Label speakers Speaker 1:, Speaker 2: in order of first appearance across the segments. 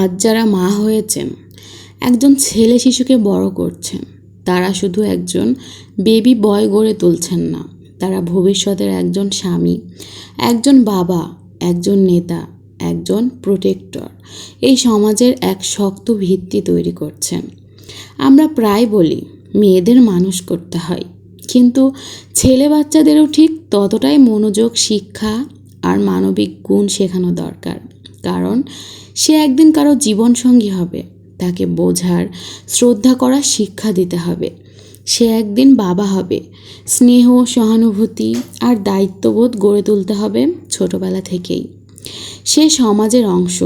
Speaker 1: আজ যারা মা হয়েছেন একজন ছেলে শিশুকে বড় করছেন তারা শুধু একজন বেবি বয় গড়ে তুলছেন না, তারা ভবিষ্যতের একজন স্বামী, একজন বাবা, একজন নেতা, একজন প্রোটেক্টর। এই সমাজের এক শক্ত ভিত্তি তৈরি করছেন আমরা প্রায় বলি, মেয়েদের মানুষ করতে হয়। কিন্তু ছেলে বাচ্চাদেরও ঠিক ততটাই মনোযোগ, শিক্ষা আর মানবিক গুণ শেখানো দরকার। কারণ সে একদিন কারও জীবনসঙ্গী হবে। তাকে বোঝার, শ্রদ্ধা করার শিক্ষা দিতে হবে। সে একদিন বাবা হবে। স্নেহ, সহানুভূতি আর দায়িত্ববোধ গড়ে তুলতে হবে ছোটবেলা থেকেই। সে সমাজের অংশ।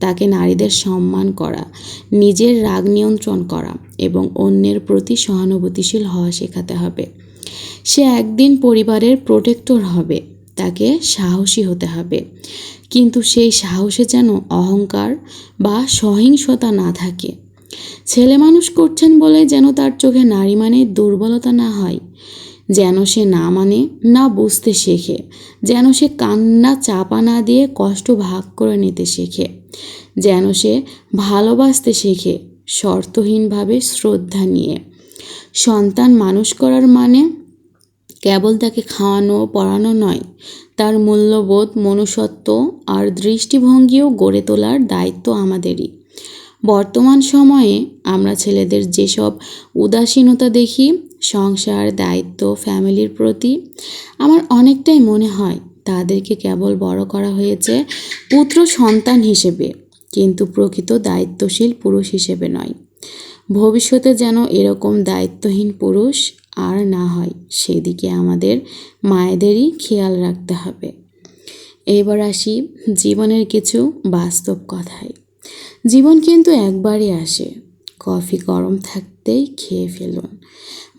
Speaker 1: তাকে নারীদের সম্মান করা, নিজের রাগ নিয়ন্ত্রণ করা এবং অন্যের প্রতি সহানুভূতিশীল হওয়া শেখাতে হবে। সে একদিন পরিবারের প্রোটেক্টর হবে। তাকে সাহসী হতে হবে। কিন্তু সেই সাহসে যেন অহংকার বা সহিংসতা না থাকে। ছেলে মানুষ করছেন বলে যেন তার চোখে নারী মানে দুর্বলতা না হয়, যেন সে না মানে না বুঝতে শেখে, যেন সে কান্না চাপা না দিয়ে কষ্ট ভাগ করে নিতে শেখে, যেন সে ভালোবাসতে শেখে, শর্তহীনভাবে শ্রদ্ধা নিয়ে। সন্তান মানুষ করার মানে কেবল তাকে খাওয়ানো, পড়ানো নয়, তার মূল্যবোধ, মনুষ্যত্ব আর দৃষ্টিভঙ্গিও গড়ে তোলার দায়িত্ব আমাদেরই। বর্তমান সময়ে আমরা ছেলেদের যেসব উদাসীনতা দেখি, সংসার, দায়িত্ব, ফ্যামিলির প্রতি, আমার অনেকটাই মনে হয় তাদেরকে কেবল বড় করা হয়েছে পুত্র সন্তান হিসেবে, কিন্তু প্রকৃত দায়িত্বশীল পুরুষ হিসেবে নয়। ভবিষ্যতে যেন এরকম দায়িত্বহীন পুরুষ আর না হয়, সেদিকে আমাদের মায়েদেরই খেয়াল রাখতে হবে। এবার আসি জীবনের কিছু বাস্তব কথায়। জীবন কিন্তু একবারই আসে। কফি গরম থাকতেই খেয়ে ফেলুন,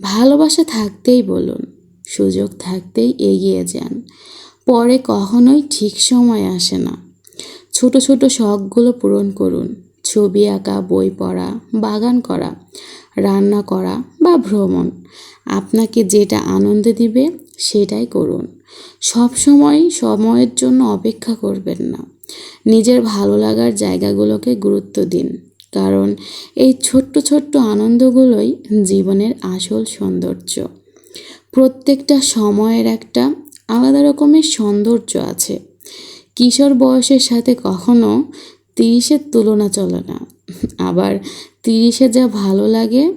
Speaker 1: ভালোবাসা থাকতেই বলুন, সুযোগ থাকতেই এগিয়ে যান। পরে কখনোই ঠিক সময় আসে না। ছোট ছোট শখগুলো পূরণ করুন, ছবি আঁকা, বই পড়া, বাগান করা রান্না করা বা ভ্রমণ। আপনাকে যেটা আনন্দ দিবে, সেটাই করুন। সব সময় সময়ের জন্য অপেক্ষা করবেন না। নিজের ভালো লাগার জায়গাগুলোকে গুরুত্ব দিন। কারণ এই ছোট্ট ছোট্ট আনন্দগুলোই জীবনের আসল সৌন্দর্য। প্রত্যেকটা সময়ের একটা আলাদা রকমের সৌন্দর্য আছে। কিশোর বয়সের সাথে কখনো তিরিশের তুলনা চলে না। আবার তিরিশে যা ভালো লাগে,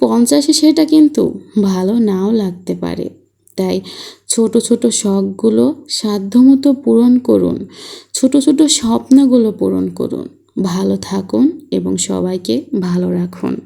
Speaker 1: পঞ্চাশে সেটা কিন্তু ভালো নাও লাগতে পারে। তাই ছোট ছোট শখগুলো সাধ্যমতো পূরণ করুন, ছোট ছোট স্বপ্নগুলো পূরণ করুন। ভালো থাকুন এবং সবাইকে ভালো রাখুন।